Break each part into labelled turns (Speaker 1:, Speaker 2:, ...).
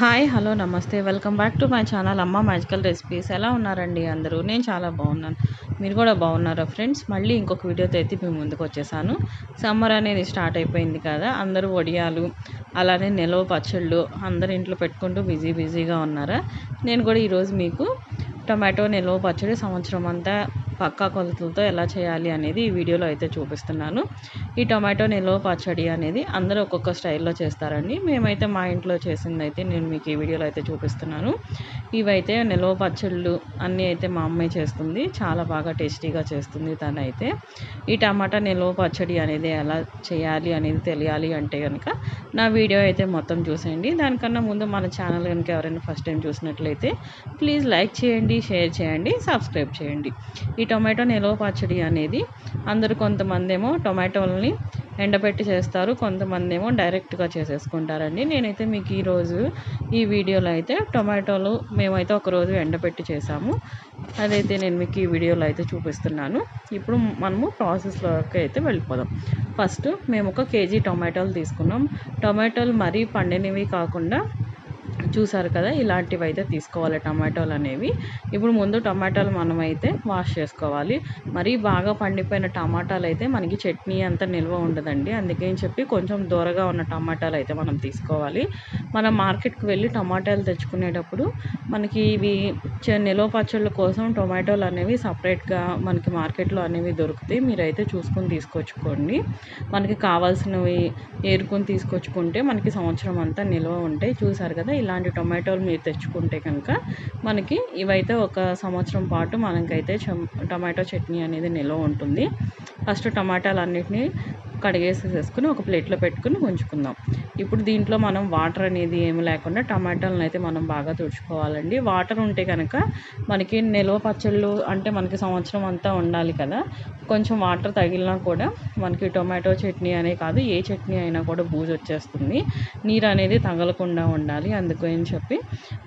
Speaker 1: Hi hello నమస్తే. Welcome back to my channel Amma magical recipes. ఎలా ఉన్నారండి అందరూ? నేను చాలా బాగున్నాను. మీరు కూడా బాగున్నారా ఫ్రెండ్స్? మళ్ళీ ఇంకొక వీడియోతో అయితే మేము ముందుకు వచ్చేసాను. సమ్మర్ అనేది స్టార్ట్ అయిపోయింది కదా. అందరూ వడియాలు అలానే నిలవ పచ్చళ్ళు అందరు ఇంట్లో పెట్టుకుంటూ బిజీ బిజీగా ఉన్నారా? నేను కూడా ఈరోజు మీకు టమాటో నిల్వ పచ్చడి సంవత్సరం అంతా పక్కా కొలతలతో ఎలా చేయాలి అనేది ఈ వీడియోలో అయితే చూపిస్తున్నాను. ఈ టొమాటో నిల్వ పచ్చడి అనేది అందరూ ఒక్కొక్క స్టైల్లో చేస్తారండి. మేమైతే మా ఇంట్లో చేసింది అయితే నేను మీకు ఈ వీడియోలో అయితే చూపిస్తున్నాను. ఇవైతే నిల్వ పచ్చళ్ళు అన్నీ అయితే మా అమ్మాయి చేస్తుంది. చాలా బాగా టేస్టీగా చేస్తుంది తను అయితే ఈ టమాటా నిల్వ పచ్చడి అనేది ఎలా చేయాలి అనేది తెలియాలి అంటే కనుక నా వీడియో అయితే మొత్తం చూసేయండి. దానికన్నా ముందు మన ఛానల్ కనుక ఎవరైనా ఫస్ట్ టైం చూసినట్లయితే ప్లీజ్ లైక్ చేయండి షేర్ చేయండి సబ్స్క్రైబ్ చేయండి. ఈ టొమాటో నిల్వ పచ్చడి అనేది అందరు కొంతమంది ఏమో టొమాటోలని ఎండబెట్టి చేస్తారు కొంతమంది ఏమో డైరెక్ట్గా చేసేసుకుంటారండి. నేనైతే మీకు ఈరోజు ఈ వీడియోలో అయితే టొమాటోలు మేమైతే ఒకరోజు ఎండబెట్టి చేసాము. అదైతే నేను మీకు ఈ వీడియోలో అయితే చూపిస్తున్నాను. ఇప్పుడు మనము ప్రాసెస్లోకి అయితే వెళ్ళిపోదాం. ఫస్ట్ మేము ఒక కేజీ టొమాటోలు తీసుకున్నాం. టొమాటోలు మరీ పండినవి కాకుండా చూసారు కదా ఇలాంటివి అయితే తీసుకోవాలి టమాటోలు అనేవి. ఇప్పుడు ముందు టమాటాలు మనమైతే వాష్ చేసుకోవాలి. మరీ బాగా పండిపోయిన టమాటాలు అయితే మనకి చట్నీ అంత నిల్వ ఉండదండి. అందుకని చెప్పి కొంచెం దూరగా ఉన్న టమాటాలు అయితే మనం తీసుకోవాలి. మనం మార్కెట్కి వెళ్ళి టమాటాలు తెచ్చుకునేటప్పుడు మనకి ఇవి నిల్వ పచ్చళ్ళ కోసం టొమాటోలు అనేవి సపరేట్గా మనకి మార్కెట్లో అనేవి దొరుకుతాయి. మీరైతే చూసుకొని తీసుకొచ్చుకోండి. మనకి కావాల్సినవి ఏరుకొని తీసుకొచ్చుకుంటే మనకి సంవత్సరం అంతా నిల్వ ఉంటాయి. చూసారు కదా ఇలా ఇలాంటి టొమాటోలు మీరు తెచ్చుకుంటే కనుక మనకి ఇవైతే ఒక సంవత్సరం పాటు మనకైతే టొమాటో చట్నీ అనేది నిల్వ ఉంటుంది. ఫస్ట్ టమాటాలు అన్నిటినీ కడిగేసేసుకుని ఒక ప్లేట్లో పెట్టుకుని ఉంచుకుందాం. ఇప్పుడు దీంట్లో మనం వాటర్ అనేది ఏమి లేకుండా టమాటాలను అయితే మనం బాగా తుడుచుకోవాలండి. వాటర్ ఉంటే కనుక మనకి నిల్వ పచ్చళ్ళు అంటే మనకి సంవత్సరం అంతా ఉండాలి కదా. కొంచెం వాటర్ తగిలినా కూడా మనకి టొమాటో చట్నీ అనే కాదు ఏ చట్నీ అయినా కూడా బూజు వచ్చేస్తుంది. నీరు అనేది తగలకుండా ఉండాలి అందుకని చెప్పి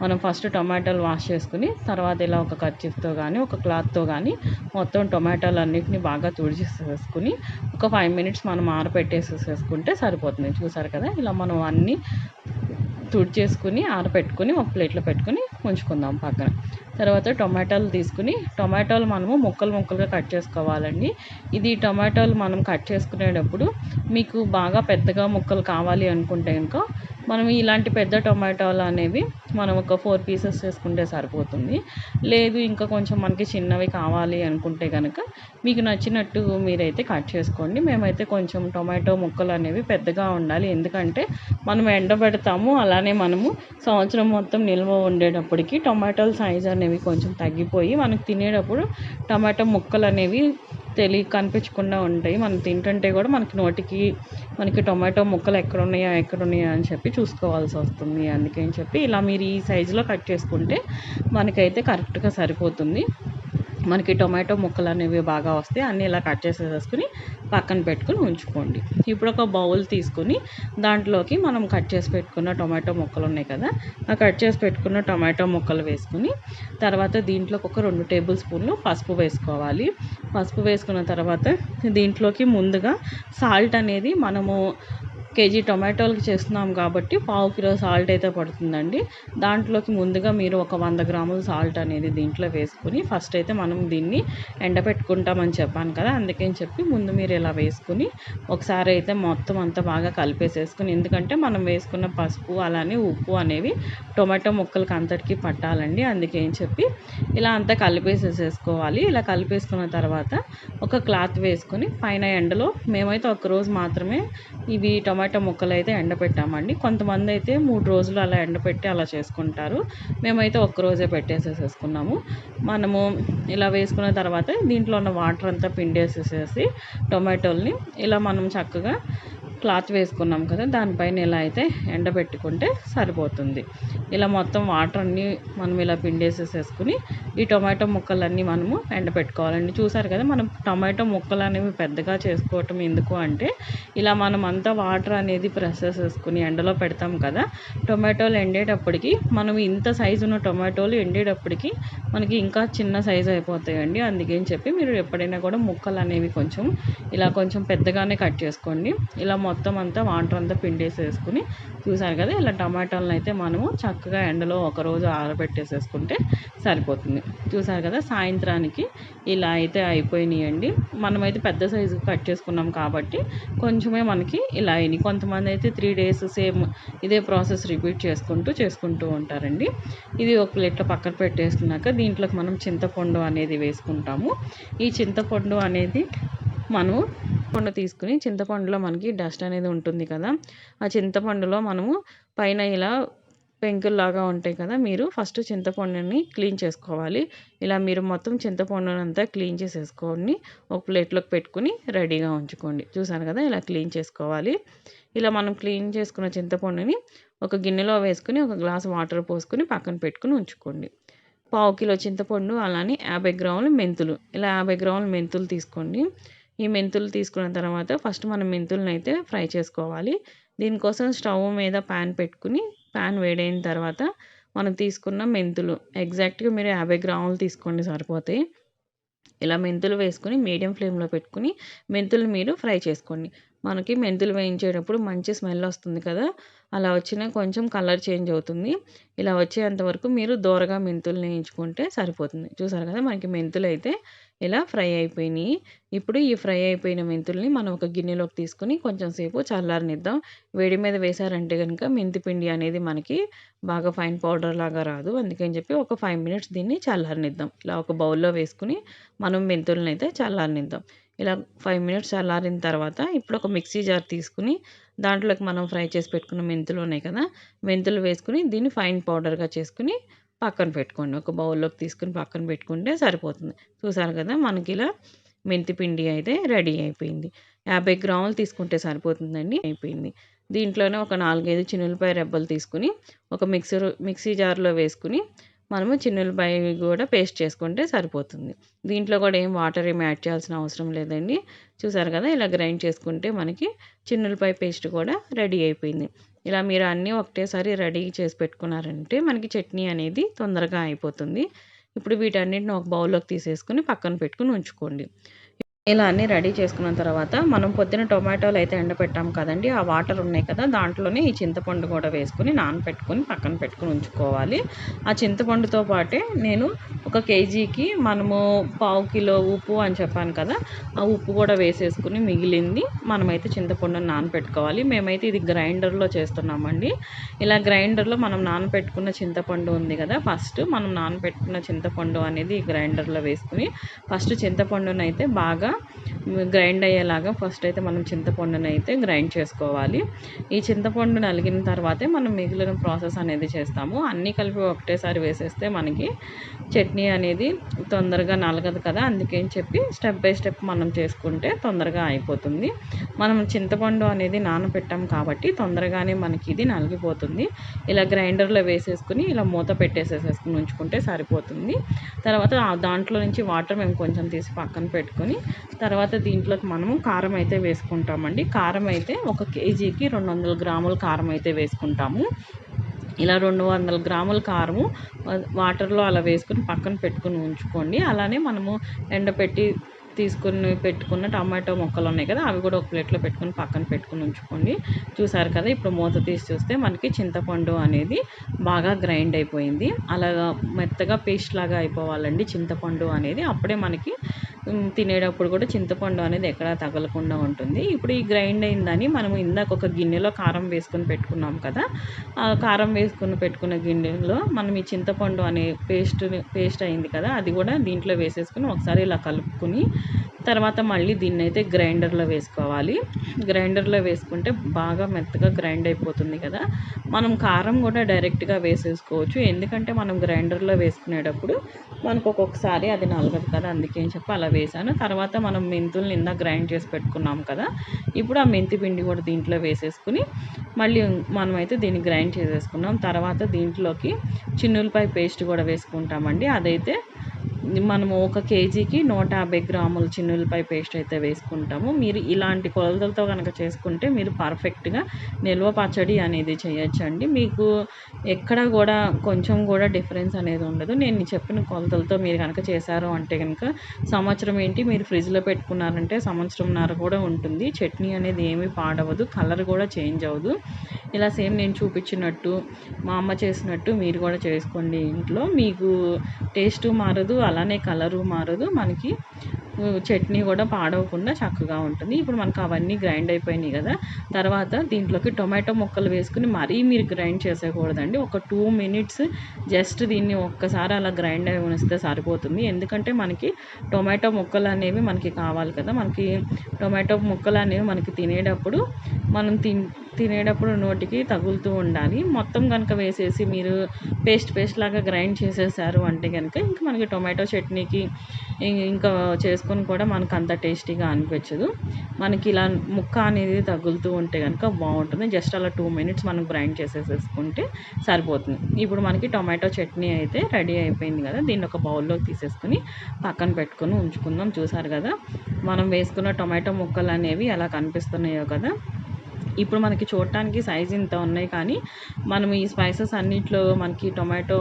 Speaker 1: మనం ఫస్ట్ టొమాటోలు వాష్ చేసుకుని తర్వాత ఇలా ఒక కర్చీఫ్తో కానీ ఒక క్లాత్తో కానీ మొత్తం టొమాటోలు అన్నిటిని బాగా తుడిచేసేసుకుని ఒక ఫైవ్ మినిట్స్ మనం ఆరపెట్టేసేసుకుంటే సరిపోతుంది. చూసారు కదా? ఇలా మనం అన్నీ తుడిచేసుకుని ఆరపెట్టుకుని ఒక ప్లేట్లో పెట్టుకుని ఉంచుకుందాం పక్కన. తర్వాత టొమాటోలు తీసుకుని టొమాటోలు మనము ముక్కలు ముక్కలుగా కట్ చేసుకోవాలండి. ఇది టొమాటోలు మనం కట్ చేసుకునేటప్పుడు మీకు బాగా పెద్దగా ముక్కలు కావాలి అనుకుంటే ఇంకా మనం ఇలాంటి పెద్ద టొమాటోలు అనేవి మనం ఒక ఫోర్ పీసెస్ చేసుకుంటే సరిపోతుంది. లేదు ఇంకా కొంచెం మనకి చిన్నవి కావాలి అనుకుంటే కనుక మీకు నచ్చినట్టు మీరైతే కట్ చేసుకోండి. మేమైతే కొంచెం టొమాటో ముక్కలు అనేవి పెద్దగా ఉండాలి. ఎందుకంటే మనం ఎండబెడతాము అలానే మనము సంవత్సరం మొత్తం నిల్వ ఉండేటప్పటికి టొమాటోల సైజ్ అనేవి కొంచెం తగ్గిపోయి మనకు తినేటప్పుడు టమాటా ముక్కలు అనేవి తెలియ కనిపించకుండా ఉంటాయి. మనం తింటుంటే కూడా మనకి నోటికి మనకి టొమాటో ముక్కలు ఎక్కడ ఉన్నాయా ఎక్కడ ఉన్నాయా అని చెప్పి చూసుకోవాల్సి వస్తుంది. అందుకని చెప్పి ఇలా మీరు ఈ సైజులో కట్ చేసుకుంటే మనకైతే కరెక్ట్గా సరిపోతుంది. మనకి టొమాటో ముక్కలు అనేవి బాగా వస్తాయి అన్నీ ఇలా కట్ చేసేసుకుని పక్కన పెట్టుకుని ఉంచుకోండి. ఇప్పుడు ఒక బౌల్ తీసుకొని దాంట్లోకి మనం కట్ చేసి పెట్టుకున్న టొమాటో ముక్కలు ఉన్నాయి కదా ఆ కట్ చేసి పెట్టుకున్న టొమాటో ముక్కలు వేసుకుని తర్వాత దీంట్లోకి ఒక రెండు టేబుల్ స్పూన్లు పసుపు వేసుకోవాలి. పసుపు వేసుకున్న తర్వాత దీంట్లోకి ముందుగా సాల్ట్ అనేది మనము కేజీ టొమాటోలకి చేస్తున్నాం కాబట్టి పావు కిలో సాల్ట్ అయితే పడుతుందండి. దాంట్లోకి ముందుగా మీరు ఒక వంద గ్రాముల సాల్ట్ అనేది దీంట్లో వేసుకుని ఫస్ట్ అయితే మనం దీన్ని ఎండపెట్టుకుంటామని చెప్పాను కదా అందుకని చెప్పి ముందు మీరు ఇలా వేసుకుని ఒకసారి అయితే మొత్తం అంతా బాగా కలిపేసేసుకుని ఎందుకంటే మనం వేసుకున్న పసుపు అలానే ఉప్పు అనేవి టొమాటో ముక్కలకి అంతటికి పట్టాలండి. అందుకని చెప్పి ఇలా అంతా కలిపేసేసేసుకోవాలి. ఇలా కలిపేసుకున్న తర్వాత ఒక క్లాత్ వేసుకొని పైన ఎండలో మేమైతే ఒకరోజు మాత్రమే ఇవి టొమాటో టమాటా ముక్కలు అయితే ఎండబెట్టామండి కొంతమంది అయితే మూడు రోజులు అలా ఎండబెట్టి అలా చేసుకుంటారు. మేమైతే ఒక్కరోజే పెట్టేసేసేసుకున్నాము. మనము ఇలా వేసుకున్న తర్వాత దీంట్లో ఉన్న వాటర్ అంతా పిండేసేసేసి టొమాటోల్ని ఇలా మనం చక్కగా క్లాత్ వేసుకున్నాం కదా దానిపైన ఇలా అయితే ఎండబెట్టుకుంటే సరిపోతుంది. ఇలా మొత్తం వాటర్ అన్నీ మనం ఇలా పిండేసేసేసుకుని ఈ టొమాటో ముక్కలన్నీ మనము ఎండబెట్టుకోవాలండి. చూసారు కదా మనం టొమాటో ముక్కలు అనేవి పెద్దగా చేసుకోవటం ఎందుకు అంటే ఇలా మనం అంతా వాటర్ అనేది ప్రెస్ చేసేసుకుని ఎండలో పెడతాం కదా టొమాటోలు ఎండేటప్పటికి మనం ఇంత సైజు ఉన్న టొమాటోలు ఎండేటప్పటికి మనకి ఇంకా చిన్న సైజు అయిపోతాయండి. అందుకని చెప్పి మీరు ఎప్పుడైనా కూడా ముక్కలు అనేవి కొంచెం ఇలా కొంచెం పెద్దగానే కట్ చేసుకోండి. ఇలా మొత్తం అంతా వాటర్ అంతా పిండేసేసుకుని చూసారు కదా ఇలా టమాటాలను అయితే మనము చక్కగా ఎండలో ఒక రోజు ఆరబెట్టేసేసుకుంటే సరిపోతుంది. చూసారు కదా సాయంత్రానికి ఇలా అయితే అయిపోయినాయండి. మనమైతే పెద్ద సైజు కట్ చేసుకున్నాం కాబట్టి కొంచెమే మనకి ఇలా అయినాయి. కొంతమంది అయితే త్రీ డేస్ సేమ్ ఇదే ప్రాసెస్ రిపీట్ చేసుకుంటూ చేసుకుంటూ ఉంటారండి. ఇది ఒక ప్లేట్లో పక్కన పెట్టేసుకున్నాక దీంట్లోకి మనం చింతపండు అనేది వేసుకుంటాము. ఈ చింతపండు అనేది మనము పండు తీసుకుని చింతపండులో మనకి డస్ట్ అనేది ఉంటుంది కదా. ఆ చింతపండులో మనము పైన ఇలా పెంకుల్లాగా ఉంటాయి కదా మీరు ఫస్ట్ చింతపండుని క్లీన్ చేసుకోవాలి. ఇలా మీరు మొత్తం చింతపండుని అంతా క్లీన్ చేసేసుకోండి ఒక ప్లేట్లోకి పెట్టుకుని రెడీగా ఉంచుకోండి. చూసాను కదా ఇలా క్లీన్ చేసుకోవాలి. ఇలా మనం క్లీన్ చేసుకున్న చింతపండుని ఒక గిన్నెలో వేసుకుని ఒక గ్లాస్ వాటర్ పోసుకుని పక్కన పెట్టుకుని ఉంచుకోండి. పావు కిలో చింతపండు అలానే యాభై గ్రాములు మెంతులు. ఇలా యాభై గ్రాములు మెంతులు తీసుకోండి. ఈ మెంతులు తీసుకున్న తర్వాత ఫస్ట్ మనం మెంతులను అయితే ఫ్రై చేసుకోవాలి. దీనికోసం స్టవ్ మీద ప్యాన్ పెట్టుకుని ప్యాన్ వేడైన తర్వాత మనం తీసుకున్న మెంతులు ఎగ్జాక్ట్గా మీరు యాభై గ్రాములు తీసుకోండి సరిపోతాయి ఇలా మెంతులు వేసుకొని మీడియం ఫ్లేమ్లో పెట్టుకుని మెంతులు మీరు ఫ్రై చేసుకోండి. మనకి మెంతులు వేయించేటప్పుడు మంచి స్మెల్ వస్తుంది కదా. అలా వచ్చిన కొంచెం కలర్ చేంజ్ అవుతుంది. ఇలా వచ్చేంత వరకు మీరు దూరగా మెంతులు వేయించుకుంటే సరిపోతుంది. చూసారు కదా మనకి మెంతులు అయితే ఇలా ఫ్రై అయిపోయినాయి. ఇప్పుడు ఈ ఫ్రై అయిపోయిన మెంతుల్ని మనం ఒక గిన్నెలోకి తీసుకుని కొంచెం సేపు చల్లారనిద్దాం. వేడి మీద వేసారంటే కనుక మెంతి పిండి అనేది మనకి బాగా ఫైన్ పౌడర్ లాగా రాదు. అందుకని చెప్పి ఒక ఫైవ్ మినిట్స్ దీన్ని చల్లారనిద్దాం. ఇలా ఒక బౌల్లో వేసుకుని మనం మెంతుల్ని అయితే చల్లారనిద్దాం. ఇలా ఫైవ్ మినిట్స్ చల్లారిన తర్వాత ఇప్పుడు ఒక మిక్సీ జార్ తీసుకుని దాంట్లోకి మనం ఫ్రై చేసి పెట్టుకున్న మెంతులు ఉన్నాయి కదా మెంతులు వేసుకుని దీన్ని ఫైన్ పౌడర్గా చేసుకుని పక్కన పెట్టుకోండి. ఒక బౌల్లోకి తీసుకుని పక్కన పెట్టుకుంటే సరిపోతుంది. చూసారు కదా మనకి ఇలా మెంతి పిండి అయితే రెడీ అయిపోయింది. యాభై గ్రాములు తీసుకుంటే సరిపోతుందండి. అయిపోయింది. దీంట్లోనే ఒక నాలుగైదు చిన్నులపాయ రెబ్బలు తీసుకుని ఒక మిక్సర్ మిక్సీ జార్లో వేసుకుని మనము చిన్నులపాయ కూడా పేస్ట్ చేసుకుంటే సరిపోతుంది. దీంట్లో కూడా ఏం వాటర్ ఏమి యాడ్ చేయాల్సిన అవసరం లేదండి. చూసారు కదా ఇలా గ్రైండ్ చేసుకుంటే మనకి చిన్నులపాయ పేస్ట్ కూడా రెడీ అయిపోయింది. ఇలా మీరు అన్నీ ఒకటేసారి రెడీ చేసి పెట్టుకున్నారంటే మనకి చట్నీ అనేది తొందరగా అయిపోతుంది. ఇప్పుడు వీటన్నిటిని ఒక బౌల్లోకి తీసేసుకుని పక్కన పెట్టుకుని ఉంచుకోండి. ఇలా అన్నీ రెడీ చేసుకున్న తర్వాత మనం పొద్దున టొమాటోలు అయితే ఎండపెట్టాం కదండి ఆ వాటర్ ఉన్నాయి కదా దాంట్లోనే ఈ చింతపండు కూడా వేసుకుని నానపెట్టుకుని పక్కన పెట్టుకుని ఉంచుకోవాలి. ఆ చింతపండుతో పాటే నేను ఒక కేజీకి మనము పావు కిలో ఉప్పు అని చెప్పాను కదా ఆ ఉప్పు కూడా వేసేసుకుని మిగిలింది మనమైతే చింతపండుని నానపెట్టుకోవాలి. మేమైతే ఇది గ్రైండర్లో చేస్తున్నామండి. ఇలా గ్రైండర్లో మనం నానపెట్టుకున్న చింతపండు ఉంది కదా ఫస్ట్ మనం నానపెట్టుకున్న చింతపండు అనేది గ్రైండర్లో వేసుకుని ఫస్ట్ చింతపండునైతే బాగా బాగా గ్రైండ్ అయ్యేలాగా ఫస్ట్ అయితే మనం చింతపండుని అయితే గ్రైండ్ చేసుకోవాలి. ఈ చింతపండు నలిగిన తర్వాతే మనం మిగిలిన ప్రాసెస్ అనేది చేస్తాము. అన్నీ కలిపి ఒకటేసారి వేసేస్తే మనకి చట్నీ అనేది తొందరగా నలగదు కదా అందుకని చెప్పి స్టెప్ బై స్టెప్ మనం చేసుకుంటే తొందరగా అయిపోతుంది. మనం చింతపండు అనేది నానబెట్టాం కాబట్టి తొందరగానే మనకి ఇది నలిగిపోతుంది. ఇలా గ్రైండర్లో వేసేసుకుని ఇలా మూత పెట్టేసేసేసుకుని ఉంచుకుంటే సరిపోతుంది. తర్వాత దాంట్లో నుంచి వాటర్ మేము కొంచెం తీసి పక్కన పెట్టుకొని తర్వాత దీంట్లోకి మనము కారం అయితే వేసుకుంటామండి. కారం అయితే ఒక కేజీకి రెండు వందల గ్రాముల కారం అయితే వేసుకుంటాము. ఇలా రెండు వందల గ్రాముల కారము వాటర్లో అలా వేసుకుని పక్కన పెట్టుకుని ఉంచుకోండి. అలానే మనము ఎండపెట్టి తీసుకుని పెట్టుకున్న టమాటో మొక్కలు ఉన్నాయి కదా అవి కూడా ఒక ప్లేట్లో పెట్టుకుని పక్కన పెట్టుకుని ఉంచుకోండి. చూసారు కదా ఇప్పుడు మూత తీసి చూస్తే మనకి చింతపండు అనేది బాగా గ్రైండ్ అయిపోయింది. అలాగా మెత్తగా పేస్ట్ లాగా అయిపోవాలండి చింతపండు అనేది. అప్పుడే మనకి తినేటప్పుడు కూడా చింతపండు అనేది ఎక్కడా తగలకుండా ఉంటుంది. ఇప్పుడు ఈ గ్రైండ్ అయిందని మనం ఇందాక ఒక గిన్నెలో కారం వేసుకుని పెట్టుకున్నాం కదా ఆ కారం వేసుకుని పెట్టుకున్న గిన్నెలో మనం ఈ చింతపండు అనే పేస్ట్ పేస్ట్ అయింది కదా అది కూడా దీంట్లో వేసేసుకుని ఒకసారి ఇలా కలుపుకుని తర్వాత మళ్ళీ దీన్ని అయితే గ్రైండర్లో వేసుకోవాలి. గ్రైండర్లో వేసుకుంటే బాగా మెత్తగా గ్రైండ్ అయిపోతుంది కదా. మనం కారం కూడా డైరెక్ట్గా వేసేసుకోవచ్చు. ఎందుకంటే మనం గ్రైండర్లో వేసుకునేటప్పుడు మనకు ఒక్కొక్కసారి అది నలగదు కదా. అందుకే చెప్పి అలా వేసాను తర్వాత మనం మెంతుల్ని ఇందా గ్రైండ్ చేసి పెట్టుకున్నాం కదా. ఇప్పుడు ఆ మెంతి పిండి కూడా దీంట్లో వేసేసుకుని మళ్ళీ మనమైతే దీన్ని గ్రైండ్ చేసేసుకున్నాం. తర్వాత దీంట్లోకి చిన్నులపై పేస్ట్ కూడా వేసుకుంటామండి. అదైతే మనము ఒక కేజీకి నూట యాభై గ్రాముల చిన్నులపై పేస్ట్ అయితే వేసుకుంటాము. మీరు ఇలాంటి కొలతలతో కనుక చేసుకుంటే మీరు పర్ఫెక్ట్గా నిల్వ పచ్చడి అనేది చేయొచ్చండి. మీకు ఎక్కడ కూడా కొంచెం కూడా డిఫరెన్స్ అనేది ఉండదు. నేను చెప్పిన కొలతలతో మీరు కనుక చేశారు అంటే కనుక సంవత్సరం ఏంటి? మీరు ఫ్రిడ్జ్లో పెట్టుకున్నారంటే సంవత్సరంన్నర కూడా ఉంటుంది. చట్నీ అనేది ఏమీ పాడవదు. కలర్ కూడా చేంజ్ అవ్వదు. ఇలా సేమ్ నేను చూపించినట్టు మా అమ్మ చేసినట్టు మీరు కూడా చేసుకోండి ఇంట్లో. మీకు టేస్ట్ మారదు. అలా అలానే కలరు మారదు. మనకి చట్నీ కూడా పాడవకుండా చక్కగా ఉంటుంది. ఇప్పుడు మనకు అవన్నీ గ్రైండ్ అయిపోయినాయి కదా. తర్వాత దీంట్లోకి టొమాటో ముక్కలు వేసుకుని మరీ మీరు గ్రైండ్ చేసేయకూడదండి. ఒక టూ మినిట్స్ జస్ట్ దీన్ని ఒక్కసారి అలా గ్రైండ్ అయి ఉనిస్తే సరిపోతుంది. ఎందుకంటే మనకి టొమాటో ముక్కలు అనేవి మనకి కావాలి కదా. మనకి టొమాటో ముక్కలు అనేవి మనకి తినేటప్పుడు మనం తిన్ తినేటప్పుడు నోటికి తగులుతూ ఉండాలి. మొత్తం కనుక వేసేసి మీరు పేస్ట్ పేస్ట్ లాగా గ్రైండ్ చేసేసారు అంటే కనుక ఇంకా మనకి టొమాటో చట్నీకి ఇంకా చేసుకొని కూడా మనకు అంత టేస్టీగా అనిపించదు. మనకి ఇలా ముక్క అనేది తగులుతూ ఉంటే కనుక బాగుంటుంది. జస్ట్ అలా టూ మినిట్స్ మనం గ్రైండ్ చేసేసేసుకుంటే సరిపోతుంది. ఇప్పుడు మనకి టొమాటో చట్నీ అయితే రెడీ అయిపోయింది కదా దీన్ని ఒక బౌల్లోకి తీసేసుకొని పక్కన పెట్టుకొని ఉంచుకుందాం. చూసారు కదా మనం వేసుకున్న టొమాటో ముక్కలు అనేవి ఎలా కనిపిస్తున్నాయో కదా. ఇప్పుడు మనకి చూడటానికి సైజ్ ఇంత ఉన్నాయి కానీ మనం ఈ స్పైసెస్ అన్నిట్లో మనకి టొమాటో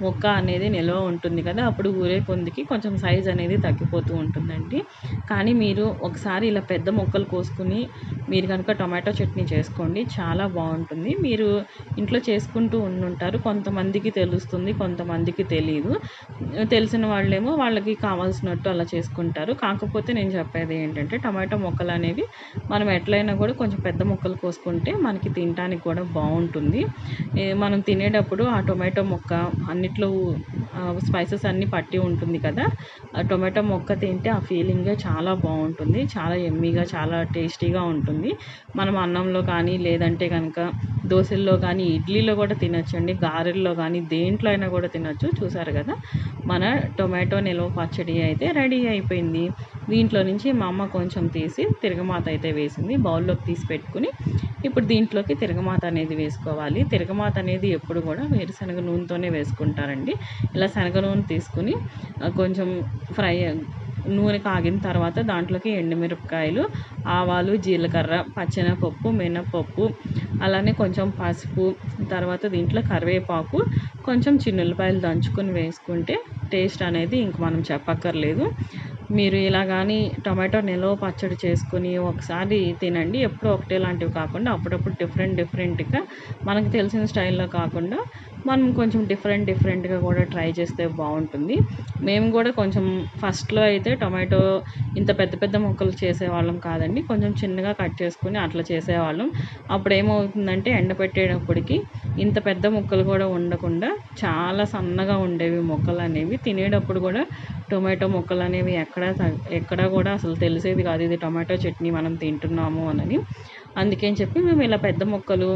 Speaker 1: ముక్క అనేది నిల్వ ఉంటుంది కదా అప్పుడు ఊరే కొందికి కొంచెం సైజ్ అనేది తగ్గిపోతూ ఉంటుందండి. కానీ మీరు ఒకసారి ఇలా పెద్ద ముక్కలు కోసుకుని మీరు కనుక టొమాటో చట్నీ చేసుకోండి చాలా బాగుంటుంది. మీరు ఇంట్లో చేసుకుంటూ ఉండుంటారు కొంతమందికి తెలుస్తుంది కొంతమందికి తెలియదు తెలిసిన వాళ్ళేమో వాళ్ళకి కావాల్సినట్టు అలా చేసుకుంటారు. కాకపోతే నేను చెప్పేది ఏంటంటే టమాటో మొక్కలు అనేవి మనం ఎట్లయినా కూడా కొంచెం పెద్ద ముక్కలు కోసుకుంటే మనకి తినడానికి కూడా బాగుంటుంది. మనం తినేటప్పుడు ఆ టొమాటో మొక్క అన్నిట్లో స్పైసెస్ అన్నీ పట్టి ఉంటుంది కదా ఆ టొమాటో మొక్క తింటే ఆ ఫీలింగ్ చాలా బాగుంటుంది చాలా ఎమ్మీగా చాలా టేస్టీగా ఉంటుంది. మనం అన్నంలో కానీ లేదంటే కనుక దోశల్లో కానీ ఇడ్లీలో కూడా తినచ్చండి గారెల్లో కానీ దేంట్లో అయినా కూడా తినచ్చు చూసారు కదా. మన టొమాటో నిల్వ పచ్చడి అయితే రెడీ అయిపోయింది. దీంట్లో నుంచి మా అమ్మ కొంచెం తీసి తిరగమాత అయితే వేసింది బౌల్లోకి తీసి పెట్టుకుని. ఇప్పుడు దీంట్లోకి తిరగమాత అనేది వేసుకోవాలి. తిరగమాత అనేది ఎప్పుడు కూడా వేరుశనగ నూనెతోనే వేసుకుంటారండి. ఇలా శనగ నూనె తీసుకుని కొంచెం ఫ్రై నూనె కాగిన తర్వాత దాంట్లోకి ఎండుమిరపకాయలు ఆవాలు జీలకర్ర పచ్చెనపప్పు మినపప్పు అలానే కొంచెం పసుపు తర్వాత దీంట్లో కరివేపాకు కొంచెం చిన్నులపాయలు దంచుకొని వేసుకుంటే టేస్ట్ అనేది ఇంక మనం చెప్పక్కర్లేదు. మీరు ఇలా కానీ టొమాటో నిల్వ పచ్చడి చేసుకుని ఒకసారి తినండి. ఎప్పుడూ ఒకటే లాంటివి కాకుండా అప్పుడప్పుడు డిఫరెంట్ డిఫరెంట్గా మనకు తెలిసిన స్టైల్లో కాకుండా మనం కొంచెం డిఫరెంట్ డిఫరెంట్గా కూడా ట్రై చేస్తే బాగుంటుంది. మేము కూడా కొంచెం ఫస్ట్లో అయితే టొమాటో ఇంత పెద్ద పెద్ద ముక్కలు చేసేవాళ్ళం కాదండి. కొంచెం చిన్నగా కట్ చేసుకుని అట్లా చేసేవాళ్ళం. అప్పుడు ఏమవుతుందంటే ఎండపెట్టేటప్పటికి ఇంత పెద్ద ముక్కలు కూడా ఉండకుండా చాలా సన్నగా ఉండేవి ముక్కలు అనేవి. తినేటప్పుడు కూడా టొమాటో ముక్కలు అనేవి ఎక్కడ ఎక్కడ కూడా అసలు తెలిసేది కాదు. ఇది టొమాటో చట్నీ మనం తింటున్నాము అని. అందుకని చెప్పి మేము ఇలా పెద్ద ముక్కలు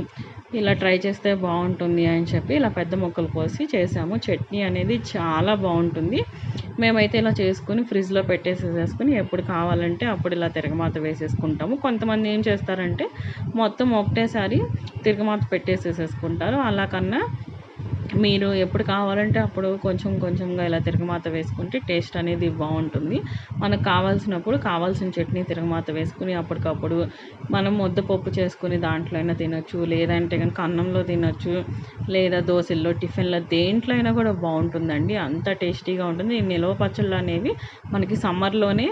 Speaker 1: ఇలా ట్రై చేస్తే బాగుంటుంది అని చెప్పి ఇలా పెద్ద ముక్కలు కోసి చేసాము. చట్నీ అనేది చాలా బాగుంటుంది. మేమైతే ఇలా చేసుకుని ఫ్రిడ్జ్లో పెట్టేసేసుకుని ఎప్పుడు కావాలంటే అప్పుడు ఇలా తిరగమాత వేసేసుకుంటాము. కొంతమంది ఏం చేస్తారంటే మొత్తం ఒకటేసారి తిరగమాత పెట్టేసేసేసుకుంటారు. అలా కన్నా మీరు ఎప్పుడు కావాలంటే అప్పుడు కొంచెం కొంచెంగా ఇలా తిరగమాత వేసుకుంటే టేస్ట్ అనేది బాగుంటుంది. మనకు కావాల్సినప్పుడు కావాల్సిన చట్నీ తిరగమాత వేసుకుని అప్పటికప్పుడు మనం ముద్దపప్పు చేసుకుని దాంట్లో అయినా తినొచ్చు లేదంటే కనుక అన్నంలో తినొచ్చు లేదా దోశల్లో టిఫిన్లో దేంట్లో అయినా కూడా బాగుంటుందండి. అంత టేస్టీగా ఉంటుంది. ఈ నిల్వ పచ్చళ్ళు అనేవి మనకి సమ్మర్లోనే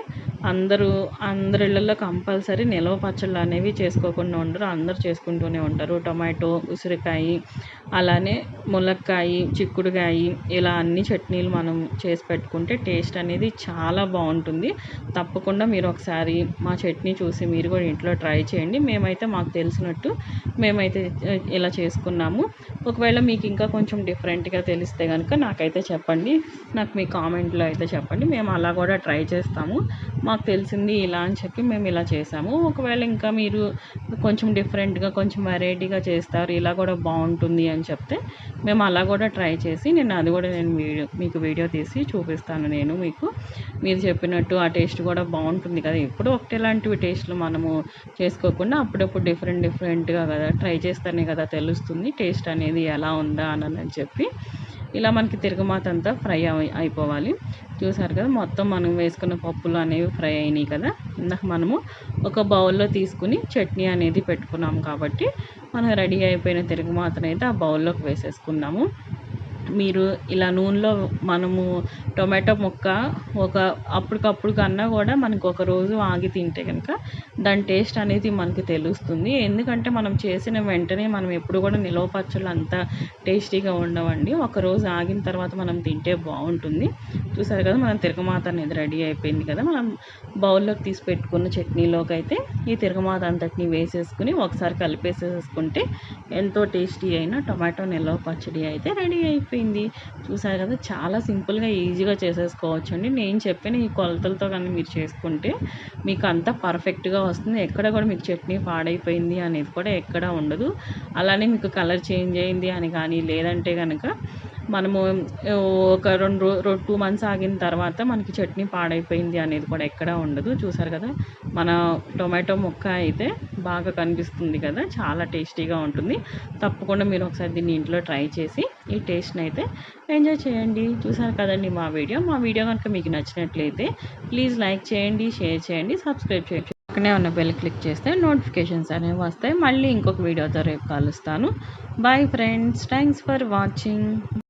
Speaker 1: అందరూ అందరి ఇళ్ళల్లో కంపల్సరీ నిల్వ పచ్చళ్ళు అనేవి చేసుకోకుండా ఉండరు. అందరూ చేసుకుంటూనే ఉంటారు. టొమాటో ఉసిరికాయ అలానే ములక్కాయ చిక్కుడుకాయ ఇలా అన్ని చట్నీలు మనం చేసి పెట్టుకుంటే టేస్ట్ అనేది చాలా బాగుంటుంది. తప్పకుండా మీరు ఒకసారి మా చట్నీ చూసి మీరు కూడా ఇంట్లో ట్రై చేయండి. మేమైతే మాకు తెలిసినట్టు మేమైతే ఇలా చేసుకున్నాము. ఒకవేళ మీకు ఇంకా కొంచెం డిఫరెంట్గా తెలిస్తే కనుక నాకైతే చెప్పండి. నాకు మీ కామెంట్లో అయితే చెప్పండి. మేము అలా కూడా ట్రై చేస్తాము. మాకు తెలిసింది ఇలా అని చెప్పి మేము ఇలా చేసాము. ఒకవేళ ఇంకా మీరు కొంచెం డిఫరెంట్గా కొంచెం వెరైటీగా చేస్తారు ఇలా కూడా బాగుంటుంది అని చెప్తే మేము అలా కూడా ట్రై చేసి నేను అది కూడా నేను వీడియో మీకు వీడియో తీసి చూపిస్తాను నేను మీకు. మీరు చెప్పినట్టు ఆ టేస్ట్ కూడా బాగుంటుంది కదా. ఎప్పుడు ఒకటేలాంటివి టేస్ట్లు మనము చేసుకోకుండా అప్పుడప్పుడు డిఫరెంట్ డిఫరెంట్గా కదా ట్రై చేస్తేనే కదా తెలుస్తుంది టేస్ట్ అనేది ఎలా ఉందా అని చెప్పి. ఇలా మనకి తిరుగుమాత అంతా ఫ్రై అయి- అయిపోవాలి. చూసారు కదా మొత్తం మనం వేసుకున్న పప్పులు అనేవి ఫ్రై అయినాయి కదా. ఇందాక మనము ఒక బౌల్లో తీసుకుని చట్నీ అనేది పెట్టుకున్నాము కాబట్టి మనం రెడీ అయిపోయిన తిరగమాతను అయితే ఆ బౌల్లోకి వేసేసుకున్నాము. మీరు ఇలా నూనెలో మనము టొమాటో ముక్క ఒక అప్పటికప్పుడు కన్నా కూడా మనకు ఒక రోజు ఆగి తింటే కనుక దాని టేస్ట్ అనేది మనకు తెలుస్తుంది. ఎందుకంటే మనం చేసిన వెంటనే మనం ఎప్పుడు కూడా నిలవ పచ్చళ్ళు అంత టేస్టీగా ఉండవండి. ఒక రోజు ఆగిన తర్వాత మనం తింటే బాగుంటుంది. చూసారు కదా మనం తిరగమాత అనేది రెడీ అయిపోయింది కదా. మనం బౌల్లోకి తీసి పెట్టుకున్న చట్నీలోకి అయితే ఈ తిరగమాత అంతటిని వేసేసుకుని ఒకసారి కలిపేసేసుకుంటే ఎంతో టేస్టీ అయిన టొమాటో నిల్వ పచ్చడి అయితే రెడీ అయిపోయింది చూసారు కదా చాలా సింపుల్గా ఈజీగా చేసేసుకోవచ్చు అండి నేను చెప్పిన ఈ కొలతలతో కానీ మీరు చేసుకుంటే మీకు అంతా పర్ఫెక్ట్గా వస్తుంది. ఎక్కడ కూడా మీకు చట్నీ పాడైపోయింది అనేది కూడా ఎక్కడ ఉండదు. అలానే మీకు కలర్ చేంజ్ అయింది అని కానీ లేదంటే కనుక మనము ఒక రెండు రో టూ మంత్స్ ఆగిన తర్వాత మనకి చట్నీ పాడైపోయింది అనేది కూడా ఎక్కడా ఉండదు. చూసారు కదా? మన టొమాటో ముక్క అయితే బాగా కనిపిస్తుంది కదా? చాలా టేస్టీగా ఉంటుంది. తప్పకుండా మీరు ఒకసారి దీన్ని ఇంట్లో ట్రై చేసి ఈ టేస్ట్ని అయితే ఎంజాయ్ చేయండి. చూసారు కదండి మా వీడియో? మా వీడియో కనుక మీకు నచ్చినట్లయితే ప్లీజ్ లైక్ చేయండి షేర్ చేయండి సబ్స్క్రైబ్ చేయండి. పక్కనే ఉన్న బెల్ క్లిక్ చేస్తే నోటిఫికేషన్స్ అనేవి వస్తాయి. మళ్ళీ ఇంకొక వీడియోతో రేపు కలుస్తాను. Bye friends. Thanks for watching.